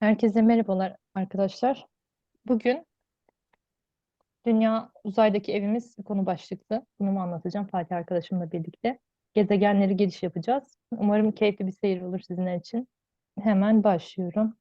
Herkese merhabalar arkadaşlar. Bugün Dünya Uzaydaki Evimiz konu başlıklı. Bunu anlatacağım Fatih arkadaşımla birlikte. Gezegenleri giriş yapacağız. Umarım keyifli bir seyir olur sizler için. Hemen başlıyorum.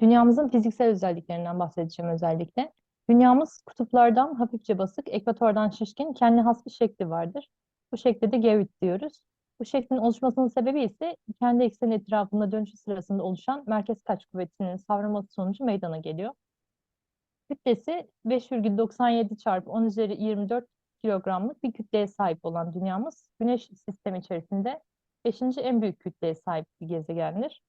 Dünyamızın fiziksel özelliklerinden bahsedeceğim özellikle. Dünyamız kutuplardan hafifçe basık, ekvatordan şişkin, kendi has bir şekli vardır. Bu şekli de geoid diyoruz. Bu şeklin oluşmasının sebebi ise kendi ekseni etrafında dönüşü sırasında oluşan merkez kaç kuvvetinin savrulması sonucu meydana geliyor. Kütlesi 5,97 çarpı 10 üzeri 24 kilogramlık bir kütleye sahip olan dünyamız, Güneş sistemi içerisinde 5. en büyük kütleye sahip bir gezegendir.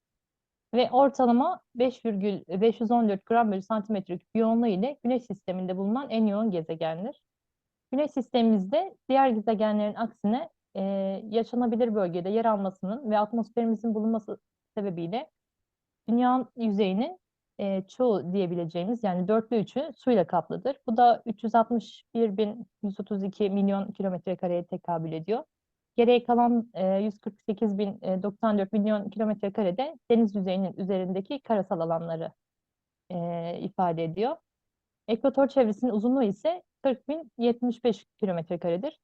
Ve ortalama 5,514 gram bölü santimetre küp yoğunluğu ile Güneş sisteminde bulunan en yoğun gezegendir. Güneş sistemimizde diğer gezegenlerin aksine e, yaşanabilir bölgede yer almasının ve atmosferimizin bulunması sebebiyle dünya yüzeyinin e, çoğu diyebileceğimiz yani dörtte üçü suyla kaplıdır. Bu da 361.132 milyon kilometre kareye tekabül ediyor. Geriye kalan e, 148.094 milyon kilometre karede deniz yüzeyinin üzerindeki karasal alanları e, ifade ediyor. Ekvator çevresinin uzunluğu ise 40.075 kilometre karedir.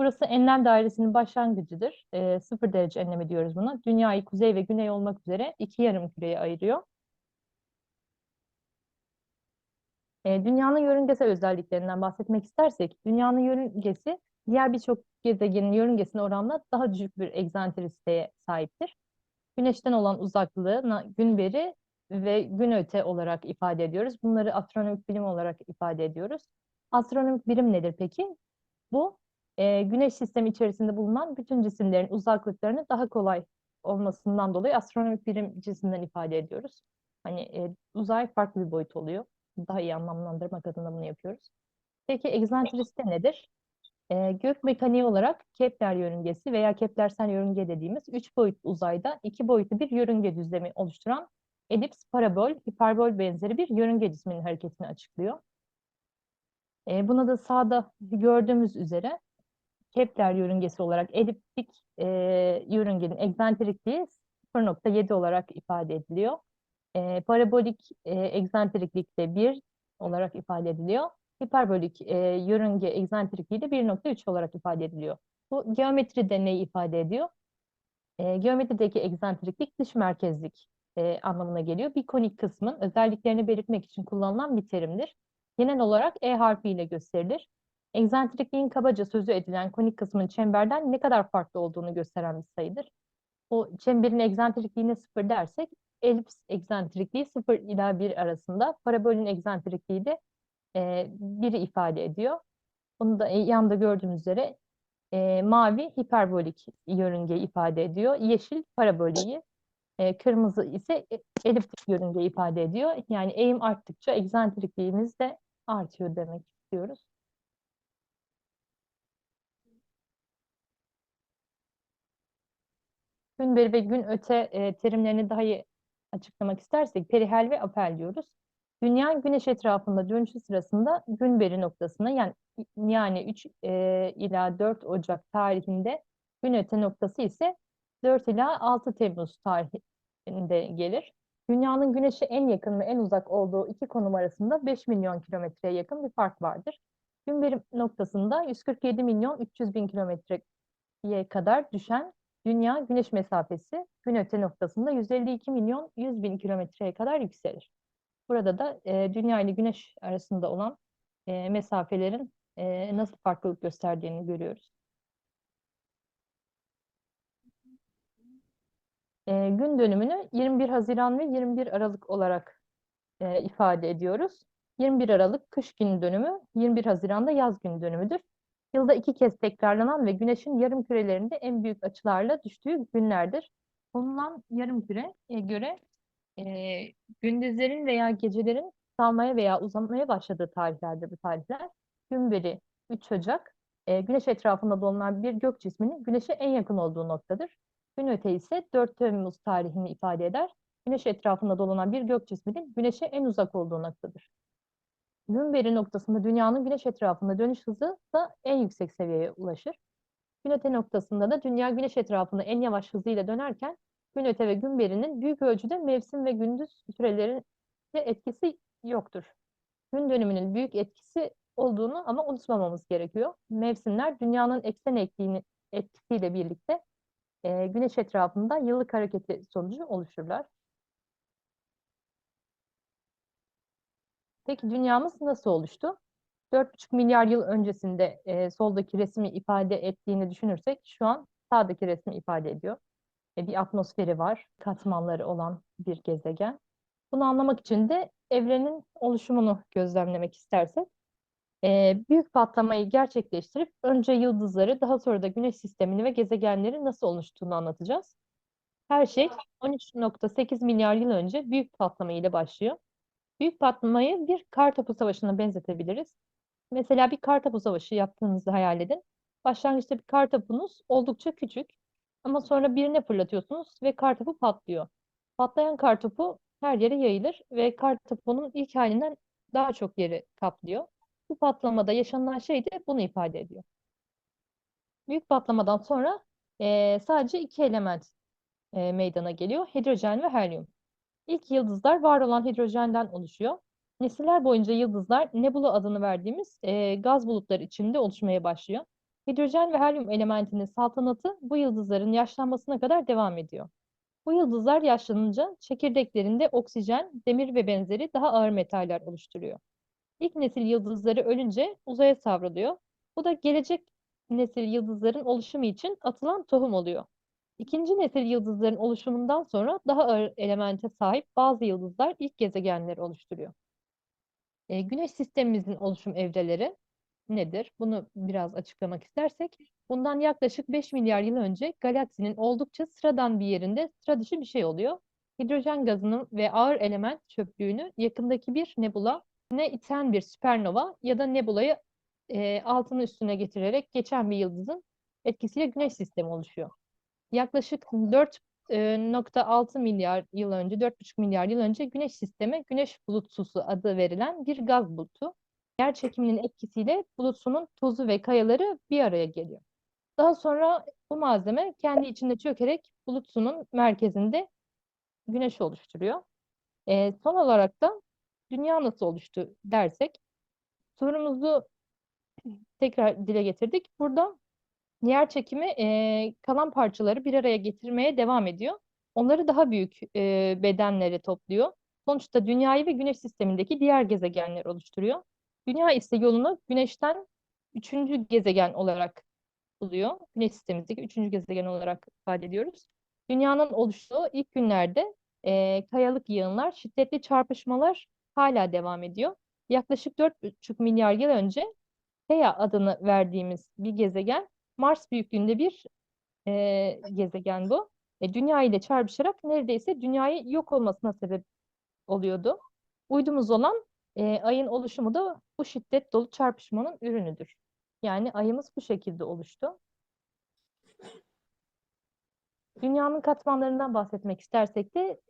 Burası enlem dairesinin başlangıcıdır. E, sıfır derece enlemi diyoruz buna. Dünyayı kuzey ve güney olmak üzere iki yarım küreye ayırıyor. E, dünyanın yörüngesel özelliklerinden bahsetmek istersek, dünyanın yörüngesi diğer birçok gezegenin yörüngesine oranla daha düşük bir egzantrisiteye sahiptir. Güneşten olan uzaklığı gün beri ve gün öte olarak ifade ediyoruz. Bunları astronomik birim olarak ifade ediyoruz. Astronomik birim nedir peki? Bu e, Güneş sistemi içerisinde bulunan bütün cisimlerin uzaklıklarını daha kolay olmasından dolayı astronomik birim cinsinden ifade ediyoruz. Hani e, uzay farklı bir boyut oluyor. Daha iyi anlamlandırmak adına bunu yapıyoruz. Peki egzantrisite nedir? E, gök mekaniği olarak Kepler yörüngesi veya Keplersel yörünge dediğimiz üç boyutlu uzayda iki boyutlu bir yörünge düzlemi oluşturan elips, parabol, hiperbol benzeri bir yörünge cisminin hareketini açıklıyor. E, buna da sağda gördüğümüz üzere Kepler yörüngesi olarak eliptik e, yörüngenin egzantrikliği 0.7 olarak ifade ediliyor. E, parabolik e, egzantriklik de 1 olarak ifade ediliyor. Hiperbolik e, yörünge egzantrikliği de 1.3 olarak ifade ediliyor. Bu geometride neyi ifade ediyor? E, geometrideki egzantriklik dış merkezlik e, anlamına geliyor. Bir konik kısmın özelliklerini belirtmek için kullanılan bir terimdir. Genel olarak E harfiyle gösterilir. Egzantrikliğin kabaca sözü edilen konik kısmın çemberden ne kadar farklı olduğunu gösteren bir sayıdır. O çemberin egzantrikliğine sıfır dersek, elips egzantrikliği sıfır ila bir arasında, parabolün egzantrikliği de e, biri ifade ediyor. Bunu da yanda gördüğünüz üzere e, mavi hiperbolik yörünge ifade ediyor. Yeşil paraboliği, e, kırmızı ise eliptik yörünge ifade ediyor. Yani eğim arttıkça egzantrikliğimiz de artıyor demek istiyoruz. Gün beri ve gün öte e, terimlerini daha iyi açıklamak istersek perihel ve apel diyoruz. Dünya güneş etrafında dönüşü sırasında gün beri noktasına yani yani 3 e, ila 4 Ocak tarihinde gün öte noktası ise 4 ila 6 Temmuz tarihinde gelir. Dünyanın güneşe en yakın ve en uzak olduğu iki konum arasında 5 milyon kilometreye yakın bir fark vardır. Gün beri noktasında 147 milyon 300 bin kilometreye kadar düşen Dünya güneş mesafesi gün öte noktasında 152 milyon 100 bin kilometreye kadar yükselir. Burada da e, Dünya ile Güneş arasında olan e, mesafelerin e, nasıl farklılık gösterdiğini görüyoruz. E, gün dönümünü 21 Haziran ve 21 Aralık olarak e, ifade ediyoruz. 21 Aralık kış günü dönümü, 21 Haziran'da yaz günü dönümüdür. Yılda iki kez tekrarlanan ve güneşin yarım kürelerinde en büyük açılarla düştüğü günlerdir. Bulunan yarım küre e, göre e, gündüzlerin veya gecelerin salmaya veya uzamaya başladığı tarihlerdir bu tarihler. Gün beri 3 Ocak, e, güneş etrafında dolanan bir gök cisminin güneşe en yakın olduğu noktadır. Gün öte ise 4 Temmuz tarihini ifade eder. Güneş etrafında dolanan bir gök cisminin güneşe en uzak olduğu noktadır. Gün veri noktasında dünyanın güneş etrafında dönüş hızı da en yüksek seviyeye ulaşır. Gün öte noktasında da dünya güneş etrafında en yavaş hızıyla dönerken gün öte ve gün berinin büyük ölçüde mevsim ve gündüz sürelerinde etkisi yoktur. Gün dönümünün büyük etkisi olduğunu ama unutmamamız gerekiyor. Mevsimler dünyanın eksen eğikliğini etkisiyle birlikte e, güneş etrafında yıllık hareketi sonucu oluşurlar. Peki dünyamız nasıl oluştu? 4,5 milyar yıl öncesinde e, soldaki resmi ifade ettiğini düşünürsek şu an sağdaki resmi ifade ediyor. E, bir atmosferi var, katmanları olan bir gezegen. Bunu anlamak için de evrenin oluşumunu gözlemlemek istersek, e, büyük patlamayı gerçekleştirip önce yıldızları, daha sonra da güneş sistemini ve gezegenleri nasıl oluştuğunu anlatacağız. Her şey 13.8 milyar yıl önce büyük patlama ile başlıyor. Büyük patlamayı bir kartopu savaşına benzetebiliriz. Mesela bir kartopu savaşı yaptığınızı hayal edin. Başlangıçta bir kartopunuz oldukça küçük ama sonra birine fırlatıyorsunuz ve kartopu patlıyor. Patlayan kartopu her yere yayılır ve kartopunun ilk halinden daha çok yeri kaplıyor. Bu patlamada yaşanılan şey de bunu ifade ediyor. Büyük patlamadan sonra e, sadece iki element e, meydana geliyor. Hidrojen ve helyum. İlk yıldızlar var olan hidrojenden oluşuyor. Nesiller boyunca yıldızlar nebula adını verdiğimiz e, gaz bulutları içinde oluşmaya başlıyor. Hidrojen ve helyum elementinin saltanatı bu yıldızların yaşlanmasına kadar devam ediyor. Bu yıldızlar yaşlanınca çekirdeklerinde oksijen, demir ve benzeri daha ağır metaller oluşturuyor. İlk nesil yıldızları ölünce uzaya savruluyor. Bu da gelecek nesil yıldızların oluşumu için atılan tohum oluyor. İkinci nesil yıldızların oluşumundan sonra daha ağır elemente sahip bazı yıldızlar ilk gezegenleri oluşturuyor. E, güneş sistemimizin oluşum evreleri nedir? Bunu biraz açıklamak istersek, bundan yaklaşık 5 milyar yıl önce galaksinin oldukça sıradan bir yerinde sıra dışı bir şey oluyor. Hidrojen gazının ve ağır element çöplüğünü yakındaki bir nebula ne iten bir süpernova ya da nebulayı e, altını üstüne getirerek geçen bir yıldızın etkisiyle güneş sistemi oluşuyor. Yaklaşık 4.6 milyar yıl önce, 4,5 milyar yıl önce güneş sistemi güneş bulutsusu adı verilen bir gaz bulutu. Yer çekiminin etkisiyle bulutsunun tozu ve kayaları bir araya geliyor. Daha sonra bu malzeme kendi içinde çökerek bulutsunun merkezinde güneş oluşturuyor. E, son olarak da dünya nasıl oluştu dersek sorumuzu tekrar dile getirdik. Burada yer çekimi e, kalan parçaları bir araya getirmeye devam ediyor. Onları daha büyük e, bedenlere topluyor. Sonuçta dünyayı ve güneş sistemindeki diğer gezegenler oluşturuyor. Dünya ise yolunu güneşten üçüncü gezegen olarak buluyor. Güneş sistemimizdeki üçüncü gezegen olarak ifade ediyoruz. Dünyanın oluştuğu ilk günlerde e, kayalık yığınlar, şiddetli çarpışmalar hala devam ediyor. Yaklaşık 4,5 milyar yıl önce Theia adını verdiğimiz bir gezegen Mars büyüklüğünde bir e, gezegen bu. E, Dünya ile çarpışarak neredeyse dünyayı yok olmasına sebep oluyordu. Uydumuz olan e, ayın oluşumu da bu şiddet dolu çarpışmanın ürünüdür. Yani ayımız bu şekilde oluştu. Dünyanın katmanlarından bahsetmek istersek de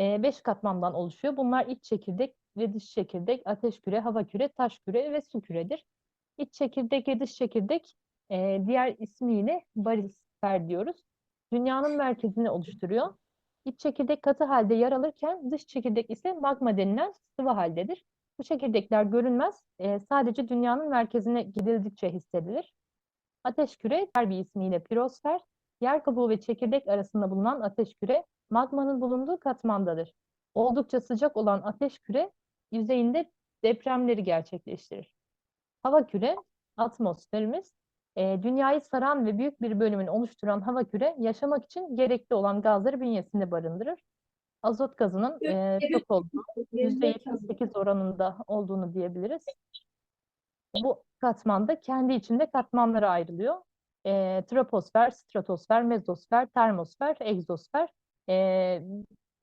e, beş katmandan oluşuyor. Bunlar iç çekirdek ve dış çekirdek, ateş küre, hava küre, taş küre ve su küredir. İç çekirdek ve dış çekirdek e, diğer ismiyle barisfer diyoruz. Dünyanın merkezini oluşturuyor. İç çekirdek katı halde yer alırken dış çekirdek ise magma denilen sıvı haldedir. Bu çekirdekler görünmez, e, sadece dünyanın merkezine gidildikçe hissedilir. Ateş küre diğer bir ismiyle pirosfer, yer kabuğu ve çekirdek arasında bulunan ateş küre magmanın bulunduğu katmandadır. Oldukça sıcak olan ateş küre yüzeyinde depremleri gerçekleştirir. Hava küre, atmosferimiz, e, dünyayı saran ve büyük bir bölümünü oluşturan hava küre yaşamak için gerekli olan gazları bünyesinde barındırır. Azot gazının e, çok olduğu, %78 oranında olduğunu diyebiliriz. Bu katmanda kendi içinde katmanlara ayrılıyor. E, troposfer, stratosfer, mezosfer, termosfer, egzosfer. E,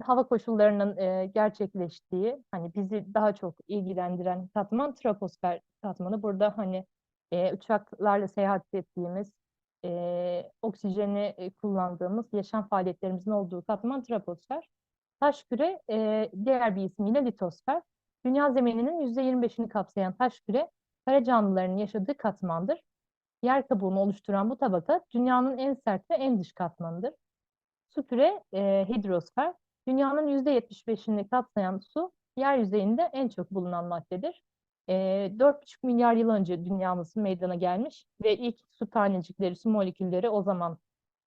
hava koşullarının e, gerçekleştiği, hani bizi daha çok ilgilendiren katman troposfer katmanı. Burada hani e, uçaklarla seyahat ettiğimiz, e, oksijeni e, kullandığımız yaşam faaliyetlerimizin olduğu katman troposfer. Taş küre e, diğer bir ismiyle litosfer. Dünya zemininin %25'ini kapsayan taş küre kara canlıların yaşadığı katmandır. Yer kabuğunu oluşturan bu tabaka dünyanın en sert ve en dış katmanıdır. su küre e, hidrosfer. Dünyanın %75'ini kapsayan su yer yüzeyinde en çok bulunan maddedir. E, 4,5 milyar yıl önce dünyamız meydana gelmiş ve ilk su tanecikleri, su molekülleri o zaman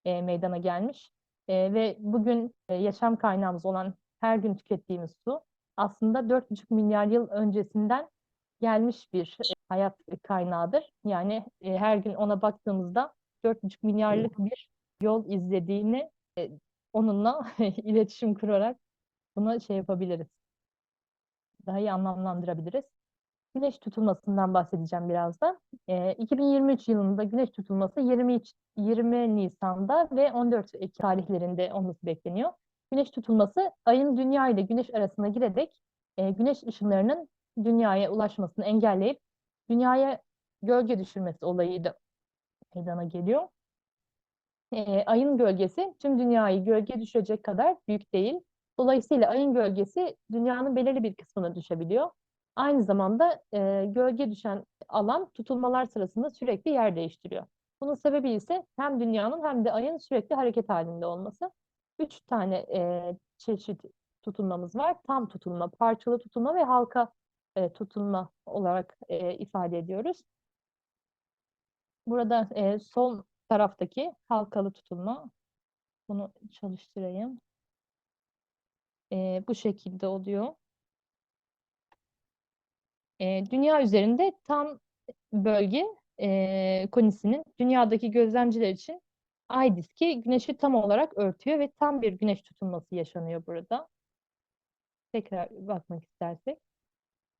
e, meydana gelmiş. E, ve bugün e, yaşam kaynağımız olan her gün tükettiğimiz su aslında 4,5 milyar yıl öncesinden gelmiş bir e, hayat kaynağıdır. Yani e, her gün ona baktığımızda 4,5 milyarlık bir yol izlediğini e, onunla iletişim kurarak bunu şey yapabiliriz. Daha iyi anlamlandırabiliriz. Güneş tutulmasından bahsedeceğim birazdan. E, 2023 yılında güneş tutulması 20, 20 Nisan'da ve 14 Ekim tarihlerinde olması bekleniyor. Güneş tutulması ayın dünya ile güneş arasına girerek e, güneş ışınlarının dünyaya ulaşmasını engelleyip dünyaya gölge düşürmesi olayı da meydana geliyor. E, ayın gölgesi tüm dünyayı gölge düşürecek kadar büyük değil. Dolayısıyla ayın gölgesi dünyanın belirli bir kısmına düşebiliyor. Aynı zamanda e, gölge düşen alan tutulmalar sırasında sürekli yer değiştiriyor. Bunun sebebi ise hem dünyanın hem de ayın sürekli hareket halinde olması. Üç tane e, çeşit tutulmamız var. Tam tutulma, parçalı tutulma ve halka e, tutulma olarak e, ifade ediyoruz. Burada e, sol taraftaki halkalı tutulma, bunu çalıştırayım. E, bu şekilde oluyor. E, dünya üzerinde tam bölge e, konisinin dünyadaki gözlemciler için ay diski güneşi tam olarak örtüyor ve tam bir güneş tutulması yaşanıyor burada. Tekrar bakmak istersek.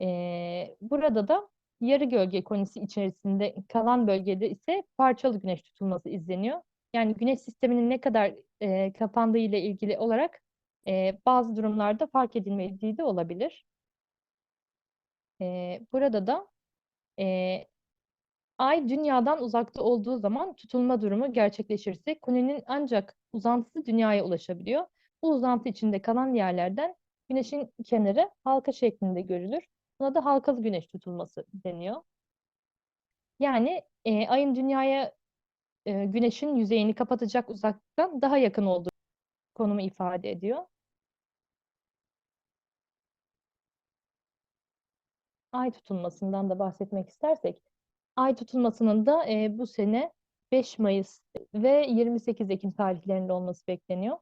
E, burada da yarı gölge konisi içerisinde kalan bölgede ise parçalı güneş tutulması izleniyor. Yani güneş sisteminin ne kadar e, kapandığı ile ilgili olarak e, bazı durumlarda fark edilmediği de olabilir. E, burada da e, Ay dünyadan uzakta olduğu zaman tutulma durumu gerçekleşirse koninin ancak uzantısı dünyaya ulaşabiliyor. Bu uzantı içinde kalan yerlerden güneşin kenarı halka şeklinde görülür. Buna da halkalı güneş tutulması deniyor. Yani e, ayın dünyaya e, güneşin yüzeyini kapatacak uzaklıktan daha yakın olduğu konumu ifade ediyor. Ay tutulmasından da bahsetmek istersek, ay tutulmasının da e, bu sene 5 Mayıs ve 28 Ekim tarihlerinde olması bekleniyor.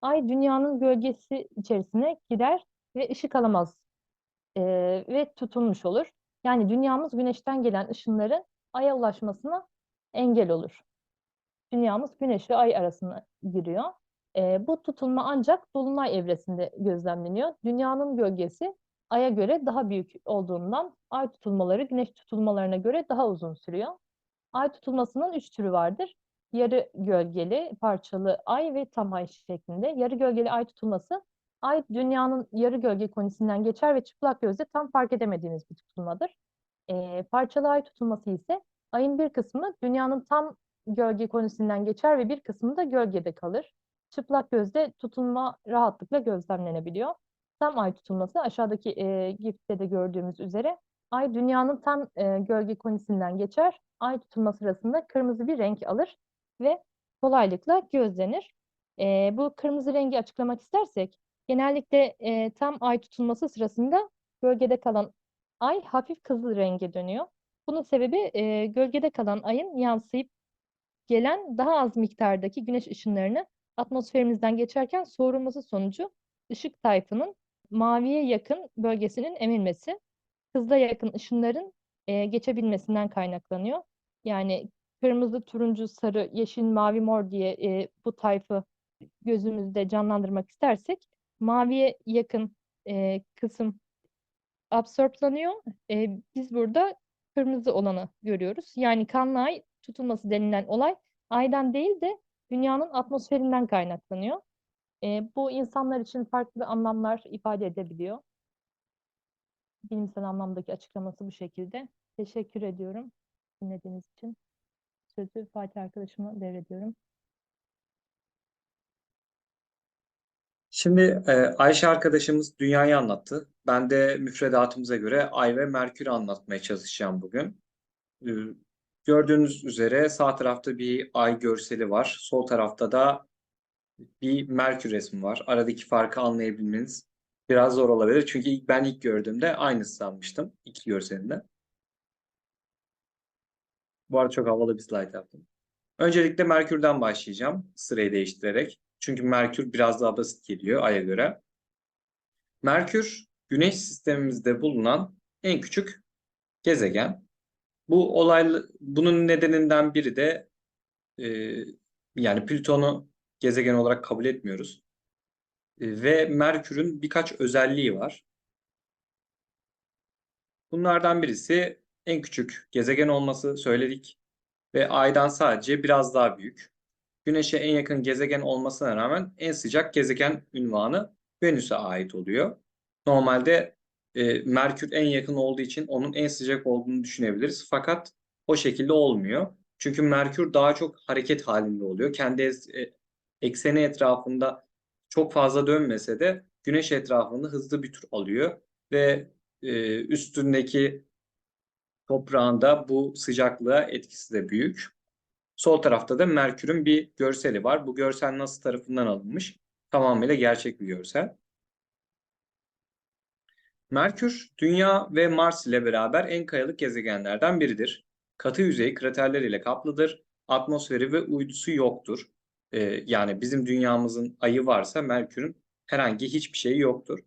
Ay dünyanın gölgesi içerisine girer ve ışık alamaz e, ve tutulmuş olur. Yani dünyamız güneşten gelen ışınların aya ulaşmasına engel olur. Dünyamız güneş ve ay arasına giriyor. E, bu tutulma ancak dolunay evresinde gözlemleniyor. Dünyanın gölgesi aya göre daha büyük olduğundan ay tutulmaları güneş tutulmalarına göre daha uzun sürüyor. Ay tutulmasının üç türü vardır. Yarı gölgeli, parçalı ay ve tam ay şeklinde. Yarı gölgeli ay tutulması ay dünyanın yarı gölge konisinden geçer ve çıplak gözle tam fark edemediğimiz bir tutulmadır. E, parçalı ay tutulması ise ayın bir kısmı dünyanın tam gölge konisinden geçer ve bir kısmı da gölgede kalır. Çıplak gözle tutulma rahatlıkla gözlemlenebiliyor. Tam ay tutulması aşağıdaki e, gifte de gördüğümüz üzere ay dünyanın tam e, gölge konisinden geçer. Ay tutulma sırasında kırmızı bir renk alır ve kolaylıkla gözlenir. E, bu kırmızı rengi açıklamak istersek genellikle e, tam ay tutulması sırasında gölgede kalan ay hafif kızıl renge dönüyor. Bunun sebebi e, gölgede kalan ayın yansıyıp gelen daha az miktardaki güneş ışınlarını atmosferimizden geçerken soğurulması sonucu ışık tayfının maviye yakın bölgesinin emilmesi, hızla yakın ışınların e, geçebilmesinden kaynaklanıyor. Yani kırmızı, turuncu, sarı, yeşil, mavi, mor diye e, bu tayfı gözümüzde canlandırmak istersek maviye yakın e, kısım absorplanıyor. E, biz burada kırmızı olanı görüyoruz. Yani kanlı ay tutulması denilen olay aydan değil de dünyanın atmosferinden kaynaklanıyor. E, bu insanlar için farklı anlamlar ifade edebiliyor. Bilimsel anlamdaki açıklaması bu şekilde. Teşekkür ediyorum dinlediğiniz için. Sözü Fatih arkadaşıma devrediyorum. Şimdi Ayşe arkadaşımız dünyayı anlattı. Ben de müfredatımıza göre Ay ve Merkür'ü anlatmaya çalışacağım bugün. Gördüğünüz üzere sağ tarafta bir ay görseli var. Sol tarafta da bir Merkür resmi var. Aradaki farkı anlayabilmeniz biraz zor olabilir. Çünkü ilk, ben ilk gördüğümde aynısı sanmıştım. iki görselinde. Bu arada çok havalı bir slide yaptım. Öncelikle Merkür'den başlayacağım sırayı değiştirerek. Çünkü Merkür biraz daha basit geliyor Ay'a göre. Merkür, Güneş sistemimizde bulunan en küçük gezegen. Bu olaylı, bunun nedeninden biri de e, yani Plüton'u gezegen olarak kabul etmiyoruz. E, ve Merkür'ün birkaç özelliği var. Bunlardan birisi en küçük gezegen olması söyledik ve Ay'dan sadece biraz daha büyük. Güneş'e en yakın gezegen olmasına rağmen en sıcak gezegen ünvanı Venüs'e ait oluyor. Normalde e, Merkür en yakın olduğu için onun en sıcak olduğunu düşünebiliriz. Fakat o şekilde olmuyor. Çünkü Merkür daha çok hareket halinde oluyor. Kendi e, ekseni etrafında çok fazla dönmese de Güneş etrafında hızlı bir tur alıyor ve e, üstündeki toprağında bu sıcaklığa etkisi de büyük. Sol tarafta da Merkür'ün bir görseli var. Bu görsel NASA tarafından alınmış. Tamamıyla gerçek bir görsel. Merkür, Dünya ve Mars ile beraber en kayalık gezegenlerden biridir. Katı yüzeyi kraterler ile kaplıdır. Atmosferi ve uydusu yoktur. Ee, yani bizim dünyamızın ayı varsa Merkür'ün herhangi hiçbir şeyi yoktur.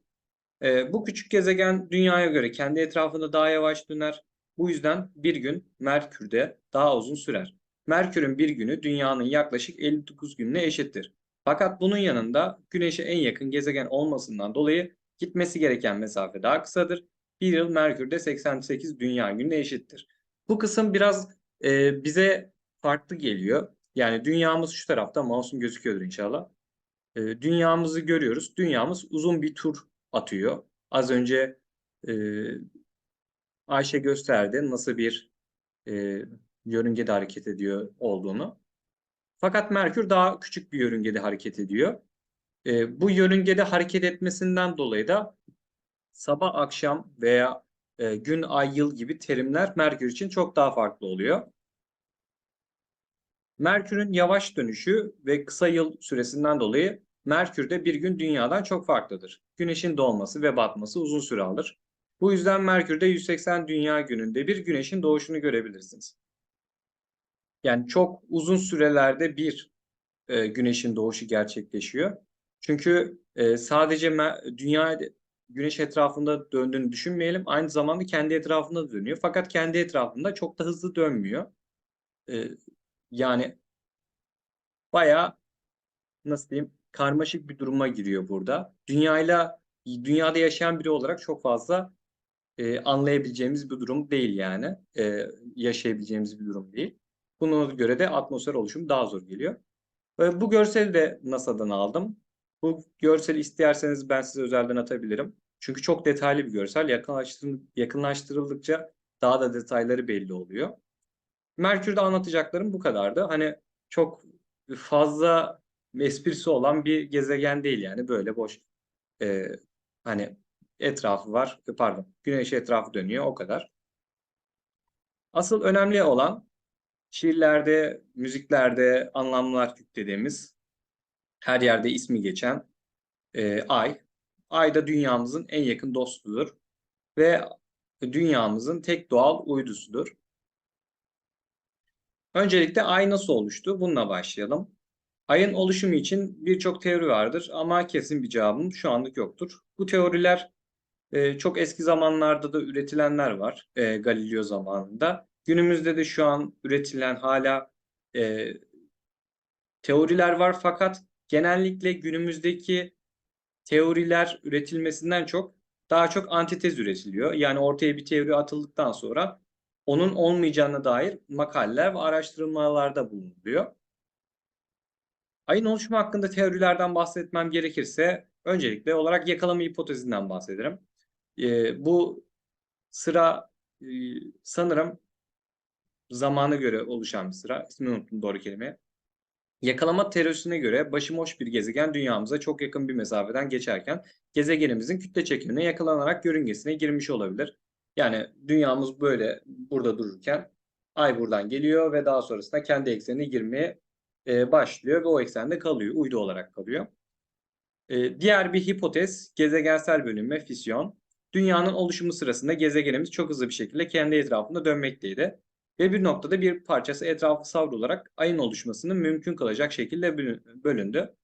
Ee, bu küçük gezegen Dünya'ya göre kendi etrafında daha yavaş döner. Bu yüzden bir gün Merkür'de daha uzun sürer. Merkür'ün bir günü Dünya'nın yaklaşık 59 gününe eşittir. Fakat bunun yanında Güneş'e en yakın gezegen olmasından dolayı gitmesi gereken mesafe daha kısadır. Bir yıl Merkür'de 88 Dünya gününe eşittir. Bu kısım biraz e, bize farklı geliyor. Yani dünyamız şu tarafta, mouse'um gözüküyordur inşallah. E, dünyamızı görüyoruz. Dünyamız uzun bir tur atıyor. Az önce e, Ayşe gösterdi nasıl bir e, yörüngede hareket ediyor olduğunu. Fakat Merkür daha küçük bir yörüngede hareket ediyor. E, bu yörüngede hareket etmesinden dolayı da sabah akşam veya e, gün ay yıl gibi terimler Merkür için çok daha farklı oluyor. Merkür'ün yavaş dönüşü ve kısa yıl süresinden dolayı Merkür'de bir gün Dünya'dan çok farklıdır. Güneşin doğması ve batması uzun süre alır. Bu yüzden Merkür'de 180 Dünya gününde bir Güneşin doğuşunu görebilirsiniz. Yani çok uzun sürelerde bir e, Güneşin doğuşu gerçekleşiyor. Çünkü e, sadece Dünya Güneş etrafında döndüğünü düşünmeyelim. Aynı zamanda kendi etrafında da dönüyor. Fakat kendi etrafında çok da hızlı dönmüyor. E, yani bayağı nasıl diyeyim karmaşık bir duruma giriyor burada. Dünyayla dünyada yaşayan biri olarak çok fazla e, anlayabileceğimiz bir durum değil yani. E, yaşayabileceğimiz bir durum değil. Buna göre de atmosfer oluşumu daha zor geliyor. Ve bu görseli de NASA'dan aldım. Bu görseli isterseniz ben size özelden atabilirim. Çünkü çok detaylı bir görsel. Yakınlaştır, yakınlaştırıldıkça daha da detayları belli oluyor. Merkür'de anlatacaklarım bu kadardı. Hani çok fazla esprisi olan bir gezegen değil yani böyle boş. Ee, hani etrafı var. Pardon. Güneş etrafı dönüyor o kadar. Asıl önemli olan şiirlerde, müziklerde anlamlar yüklediğimiz her yerde ismi geçen e, Ay. Ay da dünyamızın en yakın dostudur ve dünyamızın tek doğal uydusudur. Öncelikle Ay nasıl oluştu? Bununla başlayalım. Ayın oluşumu için birçok teori vardır ama kesin bir cevabım şu anlık yoktur. Bu teoriler e, çok eski zamanlarda da üretilenler var e, Galileo zamanında. Günümüzde de şu an üretilen hala e, teoriler var fakat genellikle günümüzdeki teoriler üretilmesinden çok daha çok antitez üretiliyor. Yani ortaya bir teori atıldıktan sonra onun olmayacağına dair makaleler ve araştırmalarda bulunuluyor. Ayın oluşumu hakkında teorilerden bahsetmem gerekirse öncelikle olarak yakalama hipotezinden bahsederim. Ee, bu sıra e, sanırım zamana göre oluşan bir sıra. İsmini unuttum doğru kelime. Yakalama teorisine göre başıboş bir gezegen dünyamıza çok yakın bir mesafeden geçerken gezegenimizin kütle çekimine yakalanarak yörüngesine girmiş olabilir. Yani dünyamız böyle burada dururken ay buradan geliyor ve daha sonrasında kendi eksenine girmeye e, başlıyor ve o eksende kalıyor. Uydu olarak kalıyor. E, diğer bir hipotez gezegensel bölünme, fisyon. Dünyanın oluşumu sırasında gezegenimiz çok hızlı bir şekilde kendi etrafında dönmekteydi. Ve bir noktada bir parçası etrafı savrularak ayın oluşmasını mümkün kılacak şekilde bölü- bölündü.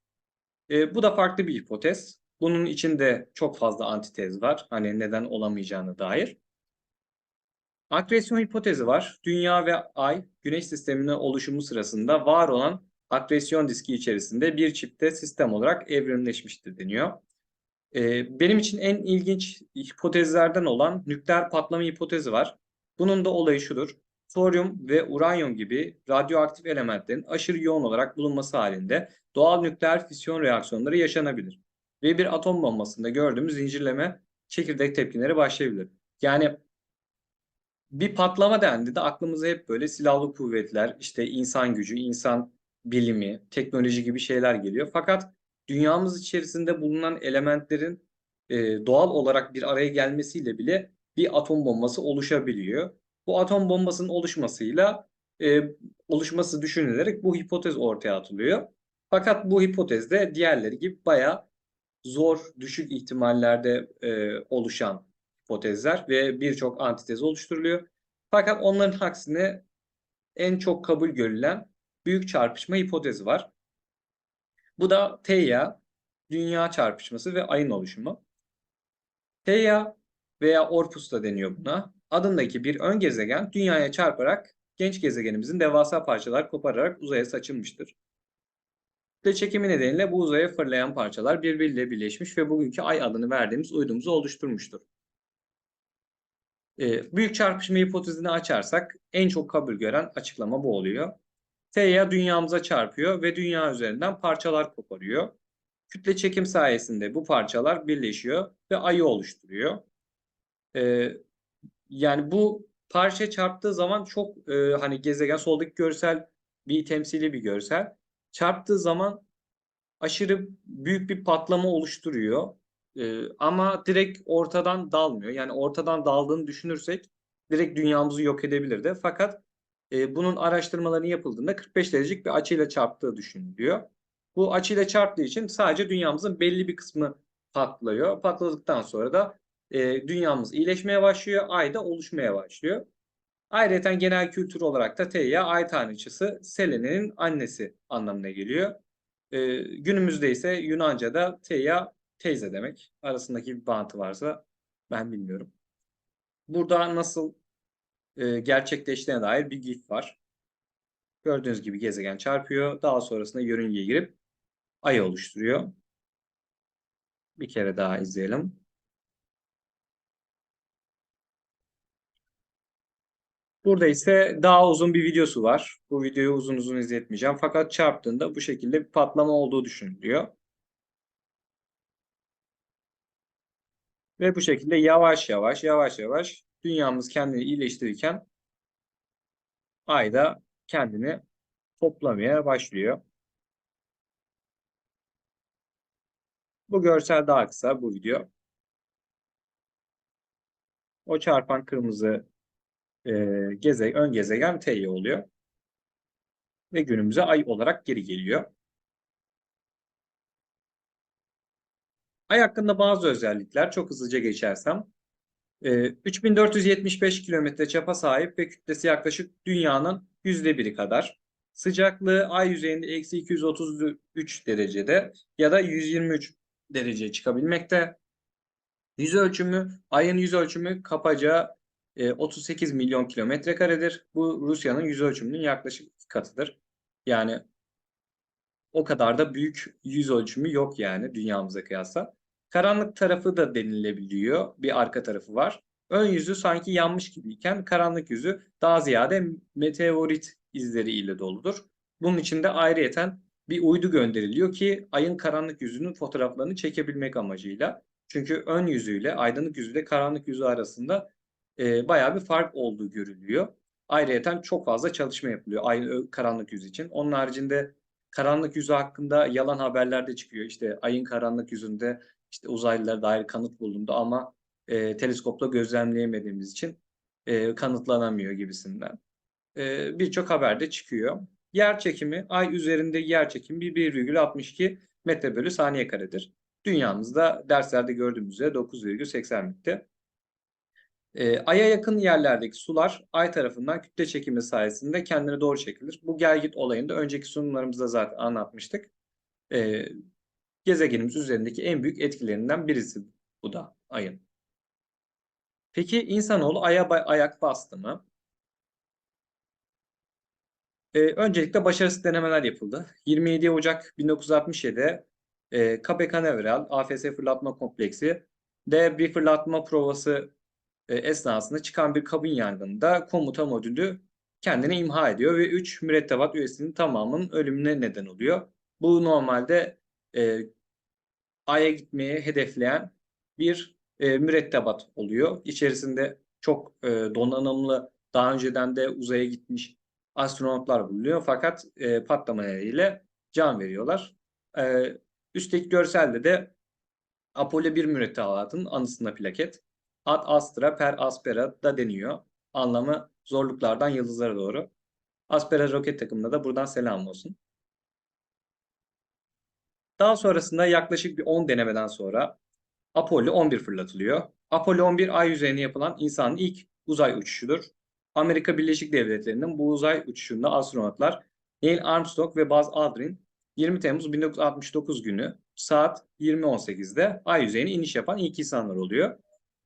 E, bu da farklı bir hipotez. Bunun içinde çok fazla antitez var. Hani neden olamayacağına dair. Akresyon hipotezi var. Dünya ve Ay, Güneş sisteminin oluşumu sırasında var olan akresyon diski içerisinde bir çifte sistem olarak evrimleşmiştir deniyor. Ee, benim için en ilginç hipotezlerden olan nükleer patlama hipotezi var. Bunun da olayı şudur. Toryum ve uranyum gibi radyoaktif elementlerin aşırı yoğun olarak bulunması halinde doğal nükleer fisyon reaksiyonları yaşanabilir. Ve bir atom bombasında gördüğümüz zincirleme çekirdek tepkileri başlayabilir. Yani bir patlama dendi de aklımıza hep böyle silahlı kuvvetler, işte insan gücü, insan bilimi, teknoloji gibi şeyler geliyor. Fakat dünyamız içerisinde bulunan elementlerin e, doğal olarak bir araya gelmesiyle bile bir atom bombası oluşabiliyor. Bu atom bombasının oluşmasıyla e, oluşması düşünülerek bu hipotez ortaya atılıyor. Fakat bu hipotez de diğerleri gibi bayağı zor, düşük ihtimallerde e, oluşan hipotezler ve birçok antitez oluşturuluyor. Fakat onların aksine en çok kabul görülen büyük çarpışma hipotezi var. Bu da Theia, dünya çarpışması ve ayın oluşumu. Theia veya Orpus da deniyor buna. Adındaki bir ön gezegen dünyaya çarparak genç gezegenimizin devasa parçalar kopararak uzaya saçılmıştır. Kütle çekimi nedeniyle bu uzaya fırlayan parçalar birbiriyle birleşmiş ve bugünkü ay adını verdiğimiz uydumuzu oluşturmuştur. Ee, büyük çarpışma hipotezini açarsak en çok kabul gören açıklama bu oluyor. Theia dünyamıza çarpıyor ve dünya üzerinden parçalar koparıyor. Kütle çekim sayesinde bu parçalar birleşiyor ve ayı oluşturuyor. Ee, yani bu parça çarptığı zaman çok e, hani gezegen soldaki görsel bir temsili bir görsel. Çarptığı zaman aşırı büyük bir patlama oluşturuyor. Ee, ama direkt ortadan dalmıyor. Yani ortadan daldığını düşünürsek direkt dünyamızı yok edebilirdi. Fakat e, bunun araştırmalarını yapıldığında 45 derecelik bir açıyla çarptığı düşünülüyor. Bu açıyla çarptığı için sadece dünyamızın belli bir kısmı patlıyor. Patladıktan sonra da e, dünyamız iyileşmeye başlıyor, ay da oluşmaya başlıyor. Ayrıca genel kültür olarak da Theia ay tanrıçısı Selene'nin annesi anlamına geliyor. E, günümüzde ise Yunanca'da Theia teyze demek. Arasındaki bir bağıntı varsa ben bilmiyorum. Burada nasıl e, gerçekleştiğine dair bir gif var. Gördüğünüz gibi gezegen çarpıyor. Daha sonrasında yörüngeye girip ay oluşturuyor. Bir kere daha izleyelim. Burada ise daha uzun bir videosu var. Bu videoyu uzun uzun izletmeyeceğim. Fakat çarptığında bu şekilde bir patlama olduğu düşünülüyor. Ve bu şekilde yavaş yavaş yavaş yavaş dünyamız kendini iyileştirirken ay da kendini toplamaya başlıyor. Bu görsel daha kısa bu video. O çarpan kırmızı e, geze, ön gezegen Theia oluyor. Ve günümüze ay olarak geri geliyor. Ay hakkında bazı özellikler çok hızlıca geçersem. E, 3475 kilometre çapa sahip ve kütlesi yaklaşık dünyanın yüzde biri kadar. Sıcaklığı ay yüzeyinde eksi 233 derecede ya da 123 dereceye çıkabilmekte. Yüz ölçümü, ayın yüz ölçümü kapaca e, 38 milyon kilometre karedir. Bu Rusya'nın yüz ölçümünün yaklaşık katıdır. Yani o kadar da büyük yüz ölçümü yok yani dünyamıza kıyasla. Karanlık tarafı da denilebiliyor. Bir arka tarafı var. Ön yüzü sanki yanmış gibiyken karanlık yüzü daha ziyade meteorit izleriyle doludur. Bunun için de ayrıyeten bir uydu gönderiliyor ki ayın karanlık yüzünün fotoğraflarını çekebilmek amacıyla. Çünkü ön yüzüyle aydınlık yüzüyle karanlık yüzü arasında e, bayağı bir fark olduğu görülüyor. Ayrıyeten çok fazla çalışma yapılıyor ay karanlık yüzü için. Onun haricinde karanlık yüzü hakkında yalan haberler de çıkıyor. İşte ayın karanlık yüzünde işte uzaylılara dair kanıt bulundu ama e, teleskopla gözlemleyemediğimiz için e, kanıtlanamıyor gibisinden. E, Birçok haber de çıkıyor. yer çekimi, ay üzerinde yer çekimi 1,62 metre bölü saniye karedir. Dünyamızda derslerde gördüğümüz üzere 9,80 metre. Ay'a yakın yerlerdeki sular Ay tarafından kütle çekimi sayesinde kendine doğru çekilir. Bu gel-git olayını da önceki sunumlarımızda zaten anlatmıştık. E, gezegenimiz üzerindeki en büyük etkilerinden birisi bu da Ay'ın. Peki insanoğlu Ay'a ayak bastı mı? E, öncelikle başarısız denemeler yapıldı. 27 Ocak 1967'de e, Cape Canaveral AFS Fırlatma Kompleksi de bir fırlatma provası e, esnasında çıkan bir kabin yangınında komuta modülü kendini imha ediyor ve 3 mürettebat üyesinin tamamının ölümüne neden oluyor. Bu normalde e, Ay'a gitmeye hedefleyen bir e, mürettebat oluyor. İçerisinde çok e, donanımlı, daha önceden de uzaya gitmiş astronotlar bulunuyor. Fakat e, patlamalarıyla can veriyorlar. E, üstteki görselde de Apollo 1 mürettebatının anısına plaket. Ad Astra per Aspera da deniyor. Anlamı zorluklardan yıldızlara doğru. Aspera roket takımına da buradan selam olsun. Daha sonrasında yaklaşık bir 10 denemeden sonra Apollo 11 fırlatılıyor. Apollo 11 ay yüzeyine yapılan insanın ilk uzay uçuşudur. Amerika Birleşik Devletleri'nin bu uzay uçuşunda astronotlar Neil Armstrong ve Buzz Aldrin 20 Temmuz 1969 günü saat 20.18'de ay yüzeyine iniş yapan ilk insanlar oluyor.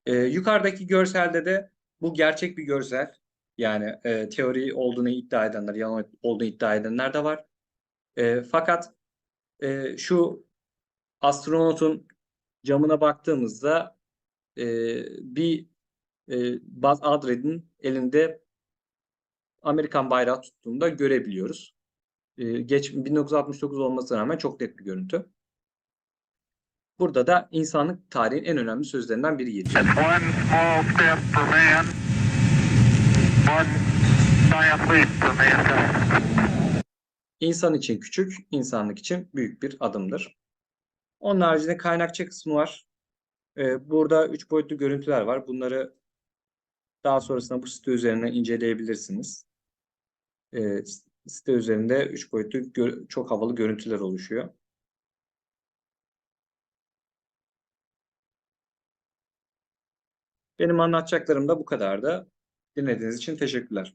Ee, yukarıdaki görselde de bu gerçek bir görsel. Yani e, teori olduğunu iddia edenler, yalan olduğunu iddia edenler de var. E, fakat e, şu astronotun camına baktığımızda e, bir e, Buzz Aldrin'in elinde Amerikan bayrağı tuttuğunu da görebiliyoruz. E, geç 1969 olmasına rağmen çok net bir görüntü. Burada da insanlık tarihin en önemli sözlerinden biri for man, İnsan için küçük, insanlık için büyük bir adımdır. Onun haricinde kaynakça kısmı var. Ee, burada üç boyutlu görüntüler var. Bunları daha sonrasında bu site üzerinden inceleyebilirsiniz. Ee, site üzerinde üç boyutlu çok havalı görüntüler oluşuyor. Benim anlatacaklarım da bu kadardı. Dinlediğiniz için teşekkürler.